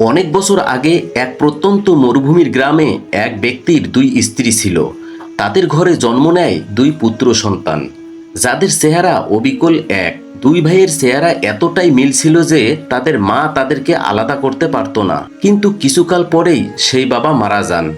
অনেক বছর আগে এক প্রত্যন্ত মরুভূমির গ্রামে এক ব্যক্তির দুই স্ত্রী ছিল। তাদের ঘরে জন্ম নেয় দুই পুত্র সন্তান। যাদের চেহারা অবিকল এক, দুই ভাইয়ের চেহারা এতটাই মিল ছিল যে তাদের মা তাদেরকে আলাদা করতে পারতো না। কিন্তু কিছুকাল পরেই সেই বাবা মারা যান।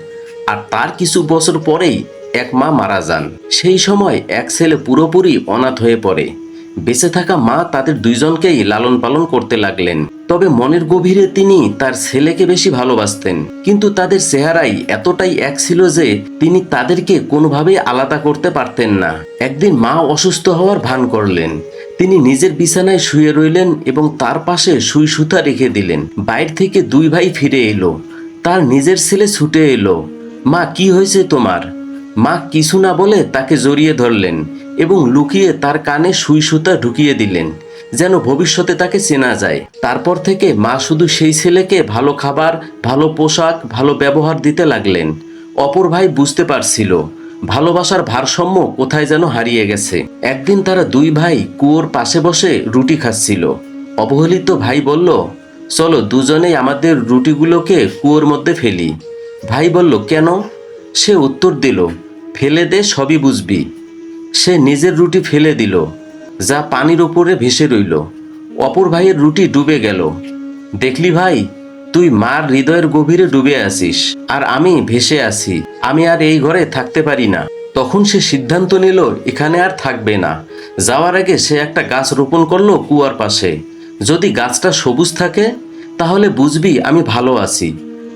আর তার কিছু বছর পরেই এক মা মারা যান। সেই সময় এক ছেলে পুরোপুরি অনাথ হয়ে পড়ে। বেঁচে থাকা মা তাদের দুইজনকেই লালন পালন করতে লাগলেন। তবে মনের গভীরে তিনি তার ছেলেকে বেশি ভালোবাসতেন। কিন্তু তাদের চেহারাই এতটাই এক ছিল যে তিনি তাদেরকে কোনোভাবেই আলাদা করতে পারতেন না। একদিন মা অসুস্থ হওয়ার ভান করলেন। তিনি নিজের বিছানায় শুয়ে রইলেন এবং তার পাশে সুই সুতা রেখে দিলেন। বাইর থেকে দুই ভাই ফিরে এলো। তার নিজের ছেলে ছুটে এলো। মা, কি হয়েছে তোমার? মা কিছু না বলে তাকে জড়িয়ে ধরলেন এবং লুকিয়ে তার কানে সুই সুতা ঢুকিয়ে দিলেন, যেন ভবিষ্যতে তাকে চেনা যায়। তারপর থেকে মা শুধু সেই ছেলেকে ভালো খাবার, ভালো পোশাক, ভালো ব্যবহার দিতে লাগলেন। অপর ভাই বুঝতে পারছিল, ভালোবাসার ভারসাম্য কোথায় যেন হারিয়ে গেছে। একদিন তারা দুই ভাই কুয়োর পাশে বসে রুটি খাচ্ছিল। অবহেলিত ভাই বলল, চলো দুজনেই আমাদের রুটিগুলোকে কুয়োর মধ্যে ফেলি। ভাই বলল, কেন? সে উত্তর দিল ফেলে দে, সবই বুঝবি। সে নিজের রুটি ফেলে দিল, যা পানির ওপরে ভেসে রইল। অপর ভাইয়ের রুটি ডুবে গেল। দেখলি ভাই, তুই মার হৃদয়ের গভীরে ডুবে আসিস আর আমি ভেসে আছি, আমি আর এই ঘরে থাকতে পারি না। তখন সে সিদ্ধান্ত নিল, এখানে আর থাকবে না। যাওয়ার আগে সে একটা গাছ রোপণ করল কুয়ার পাশে। যদি গাছটা সবুজ থাকে, তাহলে বুঝবি আমি ভালো আছি।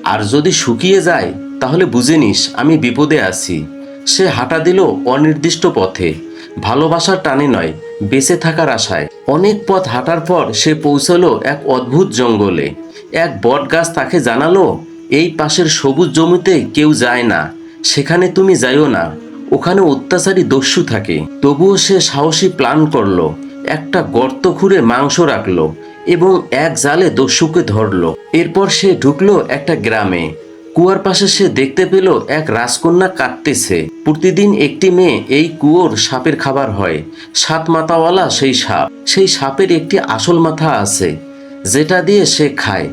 আর যদি শুকিয়ে যায়, তাহলে বুঝে নিস, আমি বিপদে আছি। সে হাঁটা দিল অনির্দিষ্ট পথে। ভালোবাসার টানে নয়, বেঁচে থাকার আশায়। অনেক পথ হাঁটার পর সে পৌঁছলো এক অদ্ভুত জঙ্গলে। এক বট গাছ তাকে জানালো, এই পাশের সবুজ জমিতে কেউ যায় না, সেখানে তুমি যাইও না। ওখানে অত্যাচারী দস্যু থাকে। তবুও সে সাহসী প্ল্যান করল, একটা গর্ত খুঁড়ে মাংস রাখল এবং এক জালে দস্যুকে ধরলো। এরপর সে ঢুকলো একটা গ্রামে। কুয়ার পাশে সে দেখতে পেল এক রাজকন্যা কাটতেছে প্রতিদিন একটি মেয়ে এই কুয়োর সাপের খাবার হয়। সাত মাথাওয়ালা সেই সাপ। সেই সাপের একটি আসল মাথা আছে, যেটা দিয়ে সে খায়।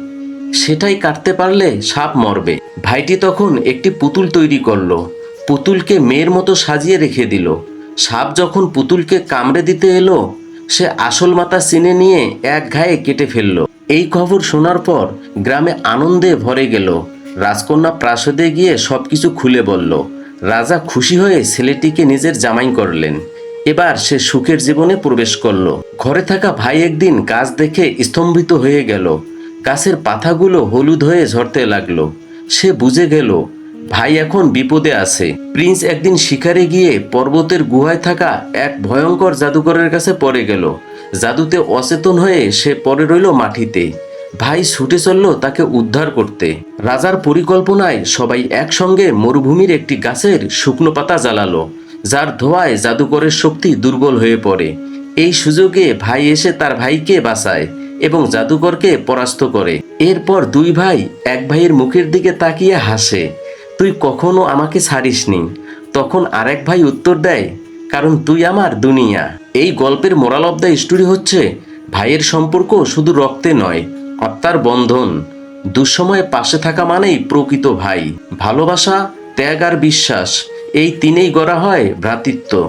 সেটাই কাটতে পারলে সাপ মরবে। ভাইটি তখন একটি পুতুল তৈরি করল। পুতুলকে মেয়ের মতো সাজিয়ে রেখে দিল। সাপ যখন পুতুলকে কামড়ে দিতে এলো, সে আসল মাথা চিনে নিয়ে এক ঘায়ে কেটে ফেলল। এই খবর শোনার পর গ্রামে আনন্দে ভরে গেল। রাজকন্যা প্রাসাদে গিয়ে সবকিছু খুলে বলল, রাজা খুশি হয়ে ছেলেটিকে নিজের জামাই করলেন। এবার সে সুখের জীবনে প্রবেশ করল। ঘরে থাকা ভাই একদিন গাছ দেখে স্তম্ভিত হয়ে গেল। গাছের পাতাগুলো হলুদ হয়ে ঝরতে লাগল। সে বুঝে গেল, ভাই এখন বিপদে আছে। প্রিন্স একদিন শিকারে গিয়ে পর্বতের গুহায় থাকা এক ভয়ঙ্কর জাদুকরের কাছে পড়ে গেল। জাদুতে অচেতন হয়ে সে পড়ে রইল মাটিতে। ভাই ছুটে চলল তাকে উদ্ধার করতে। রাজার পরিকল্পনায় সবাই একসঙ্গে মরুভূমির একটি গাছের শুকনো পাতা জ্বালালো, যার ধোঁয়ায় জাদুকরের শক্তি দুর্বল হয়ে পড়ে। এই সুযোগে ভাই এসে তার ভাইকে বাঁচায় এবং জাদুকরকে পরাস্ত করে। এরপর দুই ভাই এক ভাইয়ের মুখের দিকে তাকিয়ে হাসে, তুই কখনো আমাকে ছাড়িসনি। তখন আরেক ভাই উত্তর দেয়, কারণ তুই আমার দুনিয়া। এই গল্পের মোরাল অব দ্য স্টোরি হচ্ছে, ভাইয়ের সম্পর্ক শুধু রক্তে নয় আত্মার বন্ধন দুঃসময়ে পাশে থাকা মানেই প্রকৃত ভাই। ভালোবাসা, ত্যাগ আর বিশ্বাস, এই তিনেই গড়া হয় ভ্রাতৃত্ব।